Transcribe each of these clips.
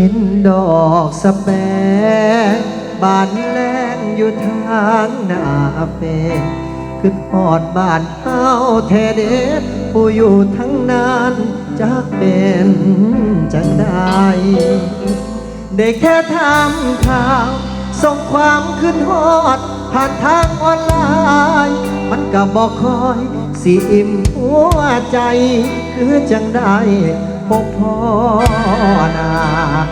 เห็นดอกสะแปงบานแรงอยู่ทางหน้าเฟขึ้นหอดบ้านเฮาแทเด็ดผู้อยู่ทั้งนั้นจะเป็นจังได้ได้แค่ทำข่าว ส่งความขึ้นฮอด ผ่านทางออนไลน์ มันก็บอกคอย สิอิ่มหัวใจ คือจังได้ พบพ่อนา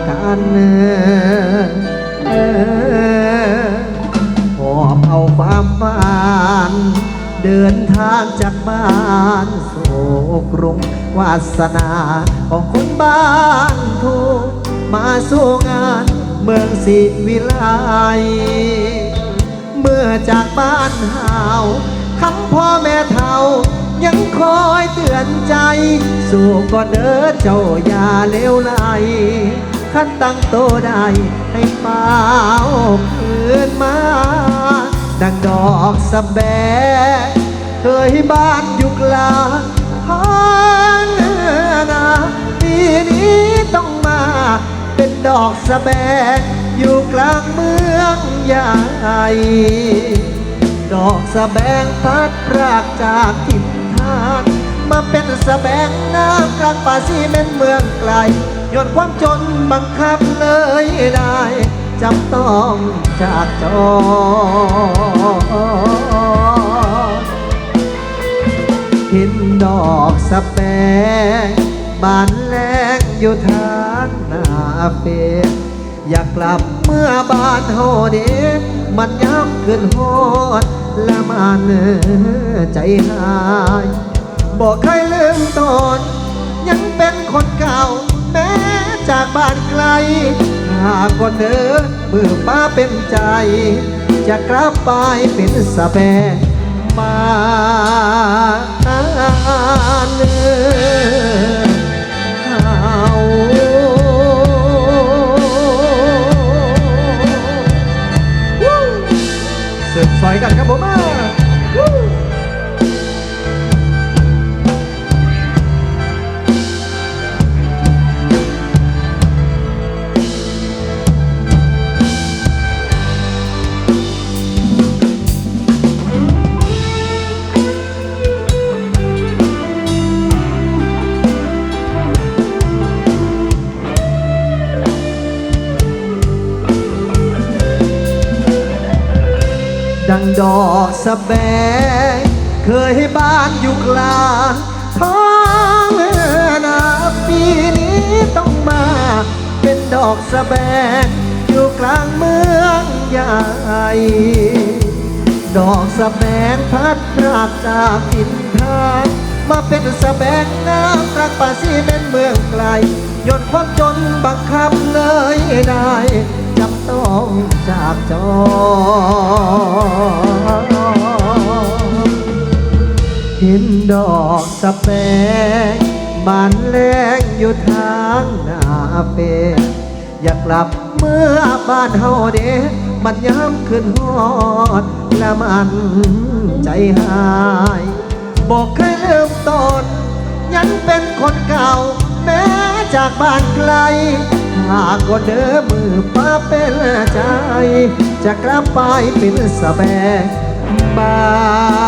กันเออหอบเอาความฝันเดินทางจากบ้านสู่กรุงวาสนาของคนบ้านทุ่งมาสู่งานเมืองศิวิไลเมื่อจากบ้านหาวคำพ่อแม่เฒ่า ยังคอยเตือนใจ สู่ก่อนเด้อเจ้าอย่าเลวไหลขั้นตั้งโตได้ให้เปล่าคืนมา ดังดอกสะแบเคยบ้านอยู่กลางท้องนาปีนี้ต้องมา เป็นดอกสะแบอยู่กลางเมืองใหญ่ดอกสะแบงพัดพรากจากถิ่านมาเป็นสะแบงน้ำกลางป่าซีเมนเมืองไกลย้อนความจนบังคับเลยได้จำต้องจากจอเห็นดอกสะแปงบานแรงอยู่ทางหน้าเฟอยากกลับเมื่อบ้านเฮเด็ก มันยับขึ้นฮอดและมันใจหายบอกเคยลืมตอนยังเป็นคนเก่า แม้จากบ้านไกล หากก่อนเดินมือป้าเป็นใจ จะกลับไปเป็นสะแบงมาเนื้อ สอยกันครับผมมา ดังดอกสะแบง เคยให้บ้านอยู่กลางท้องนาปีนี้ต้องมา เป็นดอกสะแบง อยู่กลางเมืองใหญ่ ดอกสะแบงพัดพรากจากถิ่นฐานมาเป็นสะแบงน้ำกลางป่าซีเมนเมืองไกลย่นความจนบังคับเลยได้ จำต้องจากจอเห็นดอกสะแปงบานแรงอยู่ทางหน้าเฟอยากกลับเมื่อบ้านเฮาเด็กมันย้ำขึ้นฮอด และมันใจหาย บอกเคยลืมตนยังเป็นคนเก่า แม้จากบ้านไกล กก็เดิมมือป้าเป็นใจ จะกลับไปเป็นสแบงบา